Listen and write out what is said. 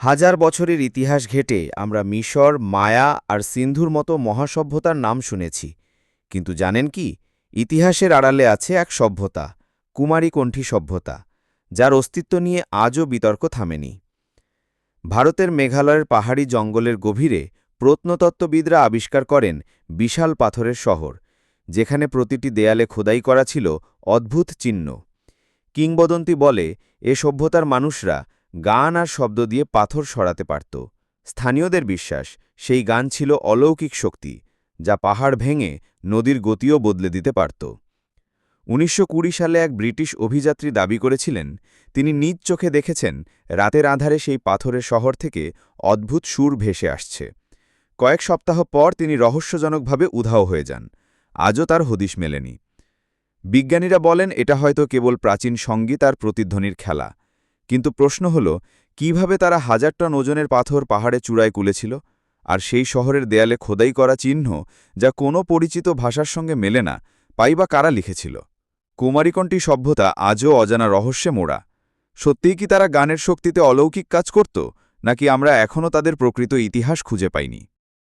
হাজার বছরের ইতিহাস ঘেটে আমরা মিশর, মায়া আর সিন্ধুর মতো মহাসভ্যতার নাম শুনেছি। কিন্তু জানেন কি? ইতিহাসের আড়ালে আছে এক সভ্যতা কুমারীকণ্ঠী সভ্যতা, যার অস্তিত্ব নিয়ে আজও বিতর্ক থামেনি। ভারতের মেঘালয়ের পাহাড়ি জঙ্গলের গভীরে প্রত্নতত্ত্ববিদরা আবিষ্কার করেন বিশাল পাথরের শহর, যেখানে প্রতিটি দেয়ালে খোদাই করা ছিল অদ্ভুত চিহ্ন। কিংবদন্তি বলে এ সভ্যতার মানুষরা গান আর শব্দ দিয়ে পাথর সরাতে পারত। স্থানীয়দের বিশ্বাস, সেই গান ছিল অলৌকিক শক্তি, যা পাহাড় ভেঙে নদীর গতিও বদলে দিতে পারত। উনিশশো কুড়ি সালে এক ব্রিটিশ অভিযাত্রী দাবি করেছিলেন, তিনি নিজ চোখে দেখেছেন রাতের আধারে সেই পাথরের শহর থেকে অদ্ভুত সুর ভেসে আসছে। কয়েক সপ্তাহ পর তিনি রহস্যজনকভাবে উধাও হয়ে যান। আজও তার হদিশ মেলেনি। বিজ্ঞানীরা বলেন, এটা হয়তো কেবল প্রাচীন সংগীত আর প্রতিধ্বনির খেলা। কিন্তু প্রশ্ন হল, কীভাবে তারা হাজার টন ওজনের পাথর পাহাড়ে চূড়ায় কুলেছিল? আর সেই শহরের দেয়ালে খোদাই করা চিহ্ন যা কোনো পরিচিত ভাষার সঙ্গে মেলে না, পাই বা কারা লিখেছিল? কুমারীকণ্ঠী সভ্যতা আজও অজানা রহস্যে মোড়া। সত্যিই কি তারা গানের শক্তিতে অলৌকিক কাজ করত, নাকি আমরা এখনও তাদের প্রকৃত ইতিহাস খুঁজে পাইনি?